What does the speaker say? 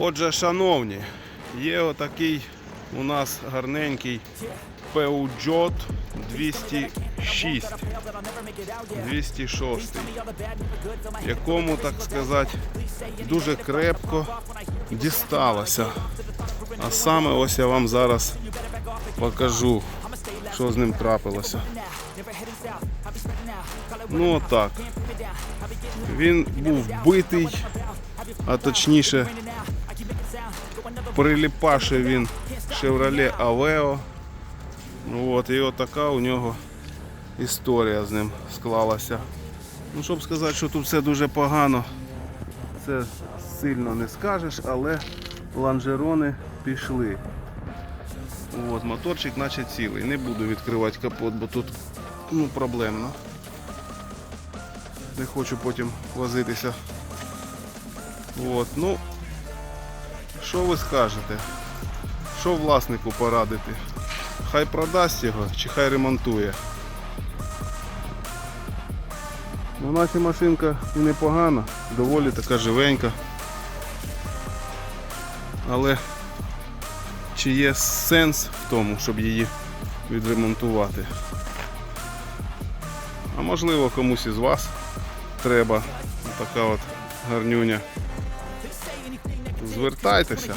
Отже, шановні, є отакий у нас гарненький Peugeot 206. 206. Якому, так сказати, дуже крепко дісталося. А саме ось я вам зараз покажу, що з ним трапилося. Ну отак. Він був битий, а точніше приліпаше він Chevrolet Aveo. Ну от, і отака у нього історія з ним склалася. Ну, щоб сказати, що тут все дуже погано, це сильно не скажеш, але лонжерони пішли. От, моторчик наче цілий. Не буду відкривати капот, бо тут ну, проблемно. Не хочу потім возитися. От, ну, що ви скажете? Що власнику порадити? Хай продасть його чи хай ремонтує. Ну, наче машинка і непогана, доволі така живенька. Але чи є сенс в тому, щоб її відремонтувати? А можливо комусь із вас треба така от гарнюня. Звертайтеся.